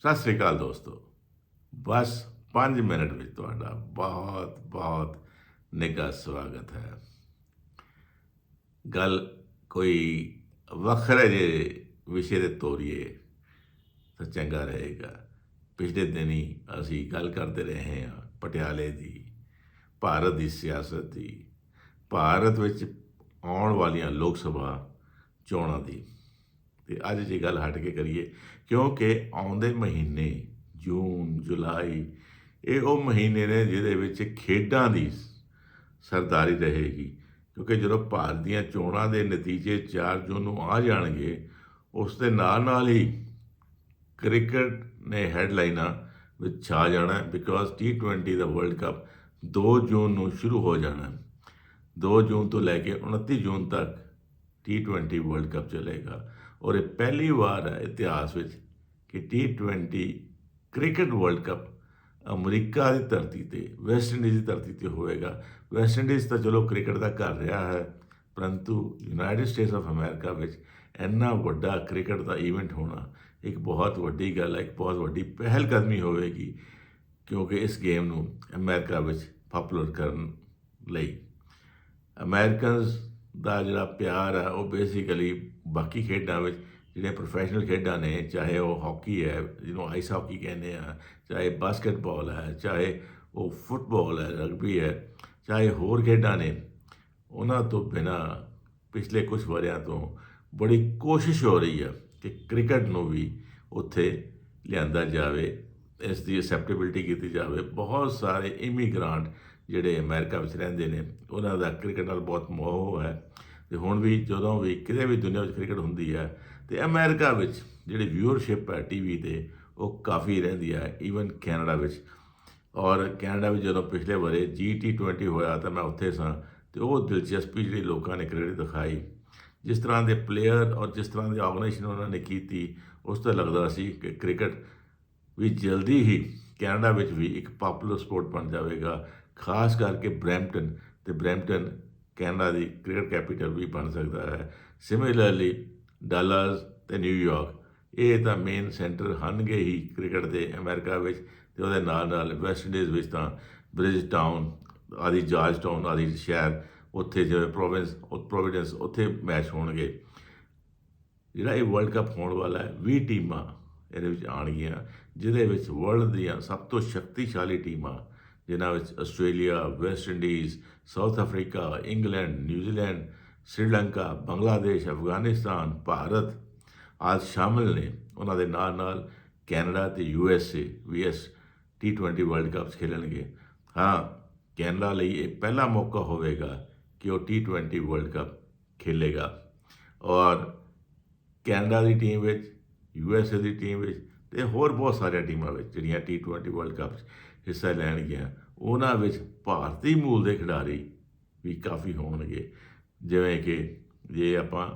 ਸਤਿ ਸ੍ਰੀ ਅਕਾਲ ਦੋਸਤੋ। ਬਸ 5 ਮਿੰਟ ਵਿੱਚ ਤੁਹਾਡਾ ਬਹੁਤ ਬਹੁਤ ਨਿੱਘਾ ਸਵਾਗਤ ਹੈ। ਗੱਲ ਕੋਈ ਵੱਖਰੇ ਜੇ ਵਿਸ਼ੇ ਦੇ ਤੋਰੀਏ ਤਾਂ ਚੰਗਾ ਰਹੇਗਾ। ਪਿਛਲੇ ਦਿਨੀ ਅਸੀਂ ਗੱਲ ਕਰਦੇ ਰਹੇ ਹਾਂ ਪਟਿਆਲੇ ਦੀ, ਭਾਰਤ ਦੀ ਸਿਆਸਤ ਦੀ, ਭਾਰਤ ਵਿੱਚ ਆਉਣ ਵਾਲੀਆਂ ਲੋਕ ਸਭਾ ਚੋਣਾਂ ਦੀ। ਤੇ ਅੱਜ ਜੇ ਗੱਲ ਹਟ ਕੇ ਕਰੀਏ, ਕਿਉਂਕਿ ਆਉਂਦੇ ਮਹੀਨੇ, ਜੂਨ, ਜੁਲਾਈ, ਇਹ ਉਹ ਮਹੀਨੇ ਨੇ ਜਿਹਦੇ ਵਿੱਚ ਖੇਡਾਂ ਦੀ ਸਰਦਾਰੀ ਰਹੇਗੀ ਕਿਉਂਕਿ ਜਦੋਂ ਭਾਰਤ ਦੀਆਂ ਚੋਣਾਂ ਦੇ ਨਤੀਜੇ 4 ਜੂਨ ਨੂੰ ਆ ਜਾਣਗੇ, ਉਸ ਦੇ ਨਾਲ ਨਾਲ ਹੀ ਕ੍ਰਿਕਟ ਨੇ ਹੈਡਲਾਈਨਾਂ ਵਿੱਚ ਛਾ ਜਾਣਾ ਬਿਕੋਜ਼ T20 ਦਾ ਵਰਲਡ ਕੱਪ 2 ਜੂਨ ਨੂੰ ਸ਼ੁਰੂ ਹੋ ਜਾਣਾ ਹੈ। 2 ਜੂਨ ਤੋਂ ਲੈ ਕੇ 29 ਜੂਨ ਤੱਕ T20 ਵਰਲਡ ਕੱਪ ਚੱਲੇਗਾ ਔਰ ਇਹ ਪਹਿਲੀ ਵਾਰ ਹੈ ਇਤਿਹਾਸ ਵਿੱਚ ਕਿ T20 cricket world cup America ਦੀ ਧਰਤੀ ਤੇ, ਵੈਸਟ ਇੰਡੀਜ਼ ਦੀ ਧਰਤੀ ਤੇ ਹੋਵੇਗਾ। ਵੈਸਟ ਇੰਡੀਜ਼ ਤਾਂ ਚਲੋ ਕ੍ਰਿਕਟ ਦਾ ਘਰ ਰਿਹਾ ਹੈ, ਪਰੰਤੂ ਯੂਨਾਈਟਿਡ ਸਟੇਟਸ ਆਫ ਅਮਰੀਕਾ ਵਿੱਚ ਇੰਨਾ ਵੱਡਾ ਕ੍ਰਿਕਟ ਦਾ ਇਵੈਂਟ ਹੋਣਾ ਇੱਕ ਬਹੁਤ ਵੱਡੀ ਗੱਲ ਹੈ, ਇੱਕ ਬਹੁਤ ਵੱਡੀ ਪਹਿਲ ਕਦਮੀ ਹੋਵੇਗੀ, ਕਿਉਂਕਿ ਇਸ ਗੇਮ ਨੂੰ ਅਮਰੀਕਾ ਵਿੱਚ ਪਪੂਲਰ ਕਰਨ ਲਈ। ਅਮਰੀਕਨਸ ਦਾ ਜਿਹੜਾ ਪਿਆਰ ਹੈ, ਉਹ ਬੇਸਿਕਲੀ ਬਾਕੀ ਖੇਡਾਂ ਵਿੱਚ ਜਿਹੜੇ ਪ੍ਰੋਫੈਸ਼ਨਲ ਖੇਡਾਂ ਨੇ, ਚਾਹੇ ਉਹ ਹਾਕੀ ਹੈ, ਜਿਹਨੂੰ ਆਈਸ ਹਾਕੀ ਕਹਿੰਦੇ ਆ, ਚਾਹੇ ਬਾਸਕਟਬਾਲ ਹੈ, ਚਾਹੇ ਉਹ ਫੁੱਟਬਾਲ ਹੈ ਰਗਬੀ ਹੈ, ਚਾਹੇ ਹੋਰ ਖੇਡਾਂ ਨੇ, ਉਹਨਾਂ ਤੋਂ ਬਿਨਾ ਪਿਛਲੇ ਕੁਝ ਵਰਿਆਂ ਤੋਂ ਬੜੀ ਕੋਸ਼ਿਸ਼ ਹੋ ਰਹੀ ਹੈ ਕਿ ਕ੍ਰਿਕਟ ਨੂੰ ਵੀ ਉੱਥੇ ਲਿਆਂਦਾ ਜਾਵੇ, ਇਸ ਦੀ ਅਸੈਪਟੇਬਿਲਟੀ ਕੀਤੀ ਜਾਵੇ। ਬਹੁਤ ਸਾਰੇ ਇਮੀਗ੍ਰਾਂਟ ਜਿਹੜੇ ਅਮਰੀਕਾ ਵਿੱਚ ਰਹਿੰਦੇ ਨੇ, ਉਹਨਾਂ ਦਾ ਕ੍ਰਿਕਟ ਨਾਲ ਬਹੁਤ ਮੋਹ ਹੈ। ਤੇ ਹੁਣ ਵੀ ਜਦੋਂ ਵੀ ਕਿਤੇ ਵੀ ਦੁਨੀਆ ਵਿੱਚ ਕ੍ਰਿਕਟ ਹੁੰਦੀ ਹੈ, ਤੇ ਅਮਰੀਕਾ ਵਿੱਚ ਜਿਹੜੀ ਵਿਊਅਰਸ਼ਿਪ ਹੈ ਟੀਵੀ ਤੇ, ਉਹ ਕਾਫੀ ਰਹਿੰਦੀ ਹੈ ਈਵਨ ਕੈਨੇਡਾ ਵਿੱਚ। ਔਰ ਕੈਨੇਡਾ ਵਿੱਚ ਜਦੋਂ ਪਿਛਲੇ ਬਾਰੇ T20 ਹੋਇਆ ਤਾਂ ਮੈਂ ਉੱਥੇ ਸਾਂ, ਤੇ ਉਹ ਦਿਲਚਸਪੀ ਜਿਹੜੀ ਲੋਕਾਂ ਨੇ ਕ੍ਰਿਕਟ ਦਿਖਾਈ। ਜਿਸ ਤਰ੍ਹਾਂ ਦੇ ਪਲੇਅਰ ਔਰ ਜਿਸ ਤਰ੍ਹਾਂ ਦੀ ਆਰਗੇਨਾਈਜੇਸ਼ਨ ਉਹਨਾਂ ਨੇ ਕੀਤੀ, ਉਸ ਤੋਂ ਲੱਗਦਾ ਸੀ ਕਿ ਕ੍ਰਿਕਟ ਵੀ ਜਲਦੀ ਹੀ ਕੈਨੇਡਾ ਵਿੱਚ ਵੀ ਇੱਕ ਪਪੂਲਰ ਸਪੋਰਟ ਬਣ ਜਾਵੇਗਾ। ਖਾਸ ਕਰਕੇ ਬ੍ਰੈਂਪਟਨ ਤੇ ਬ੍ਰੈਂਪਟਨ, ਕੈਨੇਡਾ ਦੀ ਕ੍ਰਿਕਟ ਕੈਪੀਟਲ ਵੀ ਬਣ ਸਕਦਾ ਹੈ। ਸਿਮਿਲਰਲੀ ਡਾਲਸ ਤੇ ਨਿਊਯਾਰਕ ਇਹ ਤਾਂ ਮੇਨ ਸੈਂਟਰ ਹਨਗੇ ਹੀ ਕ੍ਰਿਕਟ ਦੇ ਅਮਰੀਕਾ ਵਿੱਚ ਤੇ ਉਹਦੇ ਨਾਲ ਨਾਲ ਵੈਸਟ ਇੰਡੀਜ਼ ਵਿੱਚ ਤਾਂ ਬ੍ਰਿਜ ਟਾਊਨ ਆਦਿ ਜਾਰਜ ਟਾਊਨ ਆਦਿ ਸ਼ਹਿਰ ਉੱਥੇ ਜਿਵੇਂ ਪ੍ਰੋਵਿੰਸ ਪ੍ਰੋਵੀਡੈਂਸ ਉੱਥੇ ਮੈਚ ਹੋਣਗੇ। ਜਿਹੜਾ ਇਹ ਵਰਲਡ ਕੱਪ ਹੋਣ ਵਾਲਾ ਹੈ 20 ਟੀਮਾਂ ਇਹਦੇ ਵਿੱਚ ਆਣਗੀਆਂ ਜਿਹਦੇ ਵਿੱਚ ਵਰਲਡ ਦੀਆਂ ਸਭ ਤੋਂ ਸ਼ਕਤੀਸ਼ਾਲੀ ਟੀਮਾਂ ਜਿਨ੍ਹਾਂ ਵਿੱਚ Australia West Indies South Africa England New Zealand Sri Lanka Bangladesh Afghanistan Bharat ਆਦਿ ਸ਼ਾਮਿਲ ਨੇ ਉਹਨਾਂ ਦੇ ਨਾਲ ਨਾਲ ਕੈਨੇਡਾ ਤੇ ਯੂ ਐਸ ਏ ਵੀ ਐਸ T20 ਵਰਲਡ ਕੱਪਸ ਖੇਲਣਗੇ ਹਾਂ ਕੈਨੇਡਾ ਲਈ ਇਹ ਪਹਿਲਾ ਮੌਕਾ ਹੋਵੇਗਾ ਕਿ ਉਹ T20 ਵਰਲਡ ਕੱਪ ਖੇਲੇਗਾ ਔਰ ਕੈਨੇਡਾ ਦੀ ਟੀਮ ਵਿੱਚ ਯੂ ਐਸ ਏ ਦੀ ਟੀਮ ਵਿੱਚ ਤੇ ਹੋਰ ਬਹੁਤ ਸਾਰੀਆਂ ਟੀਮਾਂ ਵਿੱਚ ਜਿਹੜੀਆਂ T20 ਵਰਲਡ ਕੱਪਸ ਹਿੱਸਾ ਲੈਣਗੀਆਂ ਉਹਨਾਂ ਵਿੱਚ ਭਾਰਤੀ ਮੂਲ ਦੇ ਖਿਡਾਰੀ ਵੀ ਕਾਫੀ ਹੋਣਗੇ। ਜਿਵੇਂ ਕਿ ਜੇ ਆਪਾਂ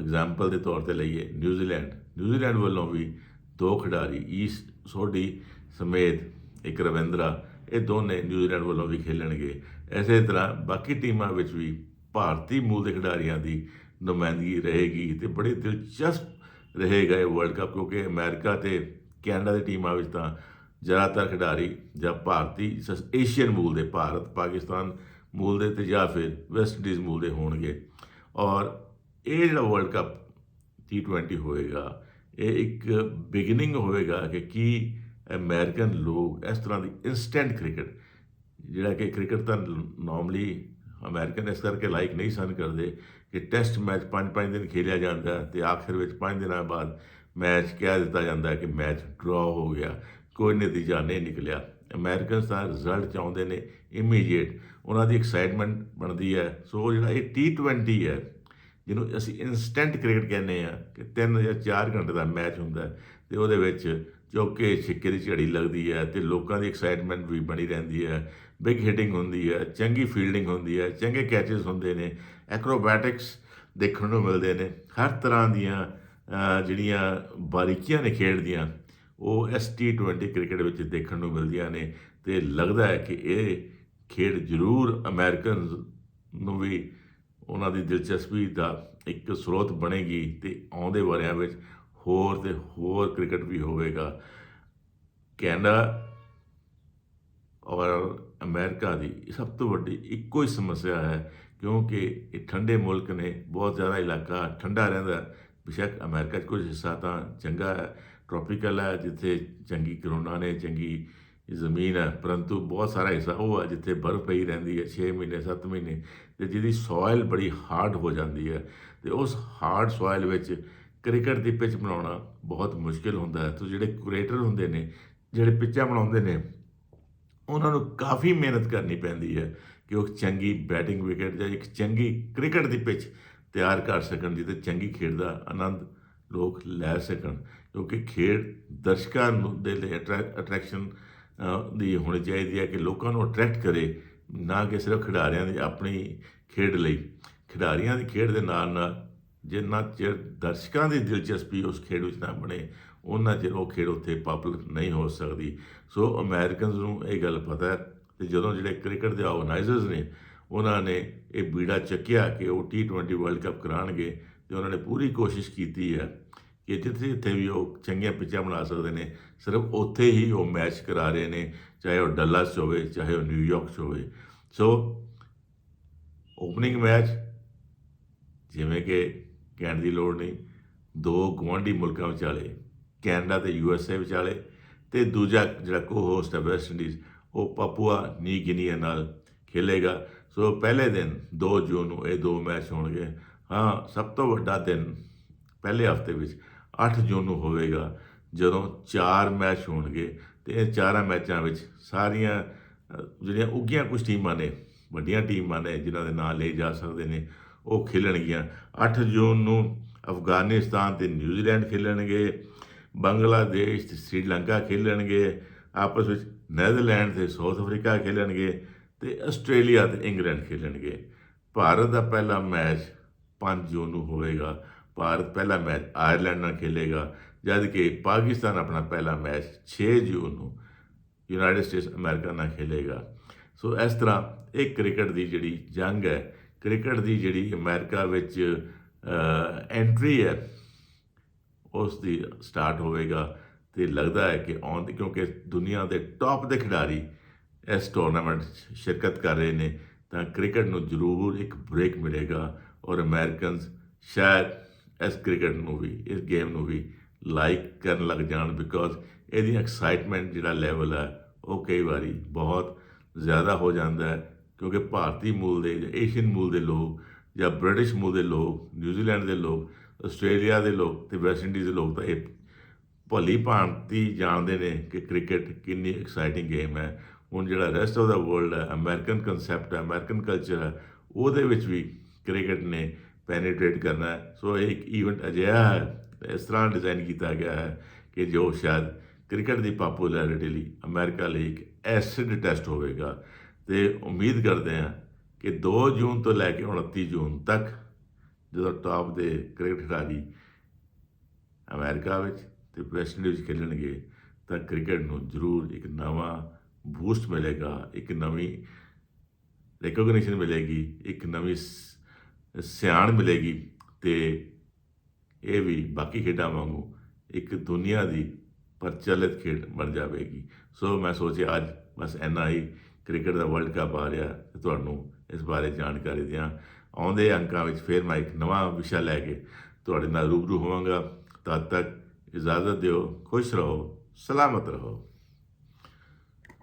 ਐਗਜ਼ਾਮਪਲ ਦੇ ਤੌਰ ਤੇ ਲਈਏ, ਨਿਊਜ਼ੀਲੈਂਡ। ਨਿਊਜ਼ੀਲੈਂਡ ਵੱਲੋਂ ਵੀ ਦੋ ਖਿਡਾਰੀ ਈਸਟ ਸੋਢੀ ਸਮੇਤ ਇੱਕ ਰਵਿੰਦਰਾ, ਇਹ ਦੋਨੇ ਨਿਊਜ਼ੀਲੈਂਡ ਵੱਲੋਂ ਵੀ ਖੇਲਣਗੇ। ਐਸੇ ਤਰ੍ਹਾਂ ਬਾਕੀ ਟੀਮਾਂ ਵਿੱਚ ਵੀ ਭਾਰਤੀ ਮੂਲ ਦੇ ਖਿਡਾਰੀਆਂ ਦੀ ਨੁਮਾਇੰਦਗੀ ਰਹੇਗੀ ਤੇ ਬੜੇ ਦਿਲਚਸਪ ਰਹੇਗਾ ਇਹ ਵਰਲਡ ਕੱਪ ਕਿਉਂਕਿ ਅਮਰੀਕਾ ਤੇ ਕੈਨੇਡਾ ਦੀ ਟੀਮਾਂ ਵਿੱਚ ਤਾਂ ਜ਼ਿਆਦਾਤਰ ਖਿਡਾਰੀ ਜਾਂ ਭਾਰਤੀ ਸ- ਏਸ਼ੀਅਨ ਮੂਲ ਦੇ, ਭਾਰਤ, ਪਾਕਿਸਤਾਨ ਮੂਲ ਦੇ ਤੇ ਜਾਂ ਫਿਰ ਵੈਸਟ ਇੰਡੀਜ਼ ਮੂਲ ਦੇ ਹੋਣਗੇ। ਔਰ ਇਹ ਜਿਹੜਾ ਵਰਲਡ ਕੱਪ T20 ਹੋਏਗਾ, ਇਹ ਇੱਕ ਬਿਗਨਿੰਗ ਹੋਵੇਗਾ ਕਿ ਕੀ ਅਮਰੀਕਨ ਲੋਕ ਇਸ ਤਰ੍ਹਾਂ ਦੀ ਇਨਸਟੈਂਟ ਕ੍ਰਿਕਟ ਜਿਹੜਾ ਕਿ ਕ੍ਰਿਕਟ ਤਾਂ ਨਾਰਮਲੀ ਅਮਰੀਕਨ ਇਸ ਕਰਕੇ ਲਾਈਕ ਨਹੀਂ ਸਨ ਕਰਦੇ ਕਿ ਟੈਸਟ ਮੈਚ 5-5 ਦਿਨ ਖੇਡਿਆ ਜਾਂਦਾ ਹੈ ਤੇ ਆਖਿਰ ਵਿੱਚ 5 ਦਿਨਾਂ ਬਾਅਦ ਮੈਚ ਕਹਿ ਦਿੱਤਾ ਜਾਂਦਾ ਕਿ ਮੈਚ ਡਰਾ ਹੋ ਗਿਆ। ਕੋਈ ਨਤੀਜਾ ਨਹੀਂ ਨਿਕਲਿਆ। ਅਮਰੀਕਨਸ ਦਾ ਰਿਜ਼ਲਟ ਚਾਹੁੰਦੇ ਨੇ ਇਮੀਡੀਏਟ ਉਹਨਾਂ ਦੀ ਐਕਸਾਈਟਮੈਂਟ ਬਣਦੀ ਹੈ। ਸੋ ਜਿਹੜਾ ਇਹ T20 ਹੈ, ਜਿਹਨੂੰ ਅਸੀਂ ਇਨਸਟੈਂਟ ਕ੍ਰਿਕਟ ਕਹਿੰਦੇ ਆ ਕਿ 3 ਜਾਂ 4 ਘੰਟੇ ਦਾ ਮੈਚ ਹੁੰਦਾ ਹੈ ਤੇ ਉਹਦੇ ਵਿੱਚ ਚੌਕੇ ਛਿੱਕੇ ਦੀ ਝੜੀ ਲੱਗਦੀ ਹੈ ਤੇ ਲੋਕਾਂ ਦੀ ਐਕਸਾਈਟਮੈਂਟ ਵੀ ਬਣੀ ਰਹਿੰਦੀ ਹੈ। ਬਿਗ ਹਿਟਿੰਗ ਹੁੰਦੀ ਹੈ, ਚੰਗੀ ਫੀਲਡਿੰਗ ਹੁੰਦੀ ਹੈ, ਚੰਗੇ ਕੈਚਸ ਹੁੰਦੇ ਨੇ ਐਕਰੋਬੈਟਿਕਸ ਦੇਖਣ ਨੂੰ ਮਿਲਦੇ ਨੇ। ਹਰ ਤਰ੍ਹਾਂ ਦੀਆਂ ਜਿਹੜੀਆਂ ਬਾਰੀਕੀਆਂ ਨੇ ਖੇਡ ਦੀਆਂ ਉਹ ਇਸ T20 ਕ੍ਰਿਕਟ ਵਿੱਚ ਦੇਖਣ ਨੂੰ ਮਿਲਦੀਆਂ ਨੇ ਤੇ ਲੱਗਦਾ ਹੈ ਕਿ ਇਹ ਖੇਡ ਜ਼ਰੂਰ ਅਮਰੀਕਨ ਨੂੰ ਵੀ ਉਹਨਾਂ ਦੀ ਦਿਲਚਸਪੀ ਦਾ ਇੱਕ ਸਰੋਤ ਬਣੇਗੀ ਤੇ ਆਉਂਦੇ ਵਰਿਆਂ ਵਿੱਚ ਹੋਰ ਤੇ ਹੋਰ ਕ੍ਰਿਕਟ ਵੀ ਹੋਵੇਗਾ ਕੈਨੇਡਾ ਔਰ ਅਮਰੀਕਾ ਦੀ ਸਭ ਤੋਂ ਵੱਡੀ ਇੱਕੋ ਹੀ ਸਮੱਸਿਆ ਹੈ ਕਿਉਂਕਿ ਇਹ ਠੰਡੇ ਮੁਲਕ ਨੇ, ਬਹੁਤ ਜ਼ਿਆਦਾ ਇਲਾਕਾ ਠੰਡਾ ਰਹਿੰਦਾ ਹੈ। ਬੇਸ਼ੱਕ ਅਮਰੀਕਾ 'ਚ ਕੁਝ ਹਿੱਸਾ ਤਾਂ ਚੰਗਾ ਹੈ ਟ੍ਰੋਪੀਕਲ ਹੈ, ਜਿੱਥੇ ਚੰਗੀ ਕਰੋਨਾ ਨੇ ਚੰਗੀ ਜ਼ਮੀਨ ਹੈ, ਪਰੰਤੂ ਬਹੁਤ ਸਾਰਾ ਹਿੱਸਾ ਉਹ ਹੈ ਜਿੱਥੇ ਬਰਫ਼ ਪਈ ਰਹਿੰਦੀ ਹੈ 6 ਮਹੀਨੇ 7 ਮਹੀਨੇ ਤੇ ਜਿਹਦੀ ਸੋਇਲ ਬੜੀ ਹਾਰਡ ਹੋ ਜਾਂਦੀ ਹੈ ਤੇ ਉਸ ਹਾਰਡ ਸੋਇਲ ਵਿੱਚ ਕ੍ਰਿਕਟ ਦੀ ਪਿੱਚ ਬਣਾਉਣਾ ਬਹੁਤ ਮੁਸ਼ਕਿਲ ਹੁੰਦਾ ਹੈ। ਤੇ ਜਿਹੜੇ ਕੁਰੇਟਰ ਹੁੰਦੇ ਨੇ, ਜਿਹੜੇ ਪਿੱਚਾਂ ਬਣਾਉਂਦੇ ਨੇ, ਉਹਨਾਂ ਨੂੰ ਕਾਫੀ ਮਿਹਨਤ ਕਰਨੀ ਪੈਂਦੀ ਹੈ ਕਿ ਉਹ ਚੰਗੀ ਬੈਟਿੰਗ ਵਿਕਟ ਜਾਂ ਇੱਕ ਚੰਗੀ ਕ੍ਰਿਕਟ ਦੀ ਪਿੱਚ ਤਿਆਰ ਕਰ ਸਕਣ ਜਿਹਦੇ ਚੰਗੀ ਖੇਡ ਦਾ ਆਨੰਦ ਲੋਕ ਲੈ ਸਕਣ, ਕਿਉਂਕਿ ਖੇਡ ਦਰਸ਼ਕਾਂ ਨੂੰ ਦੇ ਲਈ ਅਟਰੈਕਸ਼ਨ ਦੀ ਹੋਣੀ ਚਾਹੀਦੀ ਹੈ ਕਿ ਲੋਕਾਂ ਨੂੰ ਅਟਰੈਕਟ ਕਰੇ, ਨਾ ਕਿ ਸਿਰਫ ਖਿਡਾਰੀਆਂ ਦੀ, ਆਪਣੀ ਖੇਡ ਲਈ। ਖਿਡਾਰੀਆਂ ਦੀ ਖੇਡ ਦੇ ਨਾਲ ਨਾਲ ਜਿੰਨਾ ਚਿਰ ਦਰਸ਼ਕਾਂ ਦੀ ਦਿਲਚਸਪੀ ਉਸ ਖੇਡ ਵਿੱਚ ਨਾ ਬਣੇ ਉਹਨਾਂ ਚਿਰ ਉਹ ਖੇਡ ਉੱਥੇ ਪਾਪੂਲਰ ਨਹੀਂ ਹੋ ਸਕਦੀ। ਸੋ ਅਮਰੀਕਨਸ ਨੂੰ ਇਹ ਗੱਲ ਪਤਾ ਹੈ ਤੇ ਜਦੋਂ ਜਿਹੜੇ ਕ੍ਰਿਕਟ ਦੇ ਆਰਗੇਨਾਈਜ਼ਰਸ ਨੇ, ਉਹਨਾਂ ਨੇ ਇਹ ਬੀੜਾ ਚੱਕਿਆ ਕਿ ਉਹ T20 ਵਰਲਡ ਕੱਪ ਕਰਾਉਣਗੇ ਤੇ ਉਹਨਾਂ ਨੇ ਪੂਰੀ ਕੋਸ਼ਿਸ਼ ਕੀਤੀ ਹੈ ਕਿ ਜਿੱਥੇ ਜਿੱਥੇ ਵੀ ਉਹ ਚੰਗੀਆਂ ਪਿੱਚਾਂ ਬਣਾ ਸਕਦੇ ਨੇ, ਸਿਰਫ ਉੱਥੇ ਹੀ ਉਹ ਮੈਚ ਕਰਾ ਰਹੇ ਨੇ, ਚਾਹੇ ਉਹ ਡੱਲਾਸ 'ਚ ਹੋਵੇ, ਚਾਹੇ ਉਹ ਨਿਊਯਾਰਕ 'ਚ ਹੋਵੇ। ਸੋ ਓਪਨਿੰਗ ਮੈਚ ਜਿਵੇਂ ਕਿ ਕਹਿਣ ਦੀ ਲੋੜ ਨਹੀਂ, ਦੋ ਗੁਆਂਢੀ ਮੁਲਕਾਂ ਵਿਚਾਲੇ ਕੈਨੇਡਾ ਤੇ ਯੂ ਐਸ ਏ ਵਿਚਾਲੇ ਤੇ ਦੂਜਾ ਜਿਹੜਾ ਕੋ-ਹੋਸਟ ਹੈ ਵੈਸਟ ਇੰਡੀਜ਼ ਉਹ ਪਾਪੂਆ ਨੀ ਗਿਨੀਆ ਨਾਲ ਖੇਲੇਗਾ। ਸੋ ਪਹਿਲੇ ਦਿਨ 2 ਜੂਨ ਨੂੰ ਇਹ ਦੋ ਮੈਚ ਹੋਣਗੇ। ਹਾਂ, ਸਭ ਤੋਂ ਵੱਡਾ ਦਿਨ, ਪਹਿਲੇ ਹਫ਼ਤੇ ਵਿੱਚ 8 ਜੂਨ ਨੂੰ ਹੋਵੇਗਾ, ਜਦੋਂ ਚਾਰ ਮੈਚ ਹੋਣਗੇ ਤੇ ਇਹ ਚਾਰਾਂ ਮੈਚਾਂ ਵਿੱਚ ਸਾਰੀਆਂ ਜਿਹੜੀਆਂ ਉੱਗੀਆਂ ਕੁਝ ਟੀਮਾਂ ਨੇ, ਵੱਡੀਆਂ ਟੀਮਾਂ ਨੇ, ਜਿਨ੍ਹਾਂ ਦੇ ਨਾਂ ਲਏ ਜਾ ਸਕਦੇ ਨੇ, ਉਹ ਖੇਲਣਗੀਆਂ। 8 ਜੂਨ ਨੂੰ ਅਫਗਾਨਿਸਤਾਨ ਤੇ ਨਿਊਜ਼ੀਲੈਂਡ ਖੇਲਣਗੇ, ਬੰਗਲਾਦੇਸ਼ ਤੇ ਸ੍ਰੀਲੰਕਾ ਖੇਲਣਗੇ, ਆਪਸ ਵਿੱਚ ਨੈਦਰਲੈਂਡ ਤੇ ਸਾਊਥ ਅਫਰੀਕਾ ਖੇਲਣਗੇ ਤੇ ਆਸਟ੍ਰੇਲੀਆ ਤੇ ਇੰਗਲੈਂਡ ਖੇਲਣਗੇ। ਭਾਰਤ ਦਾ ਪਹਿਲਾ ਮੈਚ 5 ਜੂਨ ਨੂੰ ਹੋਵੇਗਾ। ਭਾਰਤ ਪਹਿਲਾ ਮੈਚ ਆਇਰਲੈਂਡ ਨਾਲ ਖੇਲੇਗਾ, ਜਦ ਕਿ ਪਾਕਿਸਤਾਨ ਆਪਣਾ ਪਹਿਲਾ ਮੈਚ 6 ਜੂਨ ਨੂੰ ਯੂਨਾਈਟਿਡ ਸਟੇਟਸ ਅਮਰੀਕਾ ਨਾਲ ਖੇਲੇਗਾ। ਸੋ ਇਸ ਤਰ੍ਹਾਂ ਇਹ ਕ੍ਰਿਕਟ ਦੀ ਜਿਹੜੀ ਜੰਗ ਹੈ, ਕ੍ਰਿਕਟ ਦੀ ਜਿਹੜੀ ਅਮਰੀਕਾ ਵਿੱਚ ਐਂਟਰੀ ਹੈ, ਉਸ ਦੀ ਸਟਾਰਟ ਹੋਵੇਗਾ ਤੇ ਲੱਗਦਾ ਹੈ ਕਿ ਆਉਣ ਦੀ, ਕਿਉਂਕਿ ਦੁਨੀਆ ਦੇ ਟੌਪ ਦੇ ਖਿਡਾਰੀ ਇਸ ਟੂਰਨਾਮੈਂਟ 'ਚ ਸ਼ਿਰਕਤ ਕਰ ਰਹੇ ਨੇ, ਤਾਂ ਕ੍ਰਿਕਟ ਨੂੰ ਜ਼ਰੂਰ ਇੱਕ ਬ੍ਰੇਕ ਮਿਲੇਗਾ ਔਰ ਅਮਰੀਕਨਸ ਸ਼ਾਇਦ ਇਸ ਕ੍ਰਿਕਟ ਨੂੰ ਵੀ, ਇਸ ਗੇਮ ਨੂੰ ਵੀ ਲਾਈਕ ਕਰਨ ਲੱਗ ਜਾਣ ਬਿਕੋਜ਼ ਇਹਦੀ ਐਕਸਾਈਟਮੈਂਟ ਜਿਹੜਾ ਲੈਵਲ ਹੈ ਉਹ ਕਈ ਵਾਰੀ ਬਹੁਤ ਜ਼ਿਆਦਾ ਹੋ ਜਾਂਦਾ ਹੈ ਕਿਉਂਕਿ ਭਾਰਤੀ ਮੂਲ ਦੇ ਜਾਂ ਏਸ਼ੀਅਨ ਮੂਲ ਦੇ ਲੋਕ ਜਾਂ ਬ੍ਰਿਟਿਸ਼ ਮੂਲ ਦੇ ਲੋਕ ਨਿਊਜ਼ੀਲੈਂਡ ਦੇ ਲੋਕ ਆਸਟ੍ਰੇਲੀਆ ਦੇ ਲੋਕ ਤੇ ਵੈਸਟ ਇੰਡੀਜ਼ ਦੇ ਲੋਕ ਤਾਂ ਇਹ ਭਲੀ ਭਾਂਤੀ ਜਾਣਦੇ ਨੇ ਕਿ ਕ੍ਰਿਕਟ ਕਿੰਨੀ ਐਕਸਾਈਟਿੰਗ ਗੇਮ ਹੈ। ਹੁਣ ਜਿਹੜਾ ਰੈਸਟ ਆਫ ਦਾ ਵਰਲਡ ਹੈ ਅਮਰੀਕਨ ਕਨਸੈਪਟ ਹੈ ਅਮਰੀਕਨ ਕਲਚਰ ਹੈ, ਉਹਦੇ ਵਿੱਚ ਵੀ ਕ੍ਰਿਕਟ ਨੇ ਪੈਨੀਟ੍ਰੇਟ ਕਰਨਾ ਹੈ। ਸੋ ਇਹ ਇੱਕ ਇਵੈਂਟ ਅਜਿਹਾ ਹੈ, ਇਸ ਤਰ੍ਹਾਂ ਡਿਜ਼ਾਈਨ ਕੀਤਾ ਗਿਆ ਹੈ ਕਿ ਜੋ ਸ਼ਾਇਦ ਕ੍ਰਿਕਟ ਦੀ ਪਪੂਲੈਰਿਟੀ ਲਈ ਅਮਰੀਕਾ ਲਈ ਇੱਕ ਐਸਿਡ ਟੈਸਟ ਹੋਵੇਗਾ। ਤੇ ਉਮੀਦ ਕਰਦੇ ਹਾਂ ਕਿ 2 ਜੂਨ ਤੋਂ ਲੈ ਕੇ 29 ਜੂਨ ਤੱਕ ਜਦੋਂ ਟਾਪ ਦੇ ਕ੍ਰਿਕਟ ਖਿਡਾਰੀ ਅਮਰੀਕਾ ਵਿੱਚ ਤੇ ਵੈਸਟ ਇੰਡੀਜ਼ ਵਿੱਚ ਤਾਂ ਕ੍ਰਿਕਟ ਨੂੰ ਜ਼ਰੂਰ ਇੱਕ ਨਵਾਂ ਬੂਸਟ ਮਿਲੇਗਾ, ਇੱਕ ਨਵੀਂ ਰਿਕੋਗਨੀਸ਼ਨ ਮਿਲੇਗੀ, ਇੱਕ ਨਵੀਂ ਸ- ਸਿਆਣ ਮਿਲੇਗੀ ਤੇ ਇਹ ਵੀ ਬਾਕੀ ਖੇਡਾਂ ਵਾਂਗੂ ਇੱਕ ਦੁਨੀਆ ਦੀ ਪ੍ਰਚਲਿਤ ਖੇਡ ਬਣ ਜਾਵੇਗੀ। ਸੋ ਮੈਂ ਸੋਚਿਆ ਅੱਜ ਬਸ ਇੰਨਾ ਹੀ ਕ੍ਰਿਕਟ ਦਾ ਵਰਲਡ ਕੱਪ ਆ ਰਿਹਾ ਤੇ ਤੁਹਾਨੂੰ ਇਸ ਬਾਰੇ ਜਾਣਕਾਰੀ ਦਿਆਂ। ਆਉਂਦੇ ਅੰਕਾਂ ਵਿੱਚ ਫਿਰ ਮੈਂ ਇੱਕ ਨਵਾਂ ਵਿਸ਼ਾ ਲੈ ਕੇ ਤੁਹਾਡੇ ਨਾਲ ਰੂਬਰੂ ਹੋਵਾਂਗਾ। ਤਦ ਤੱਕ ਇਜਾਜ਼ਤ ਦਿਓ, ਖੁਸ਼ ਰਹੋ, ਸਲਾਮਤ ਰਹੋ।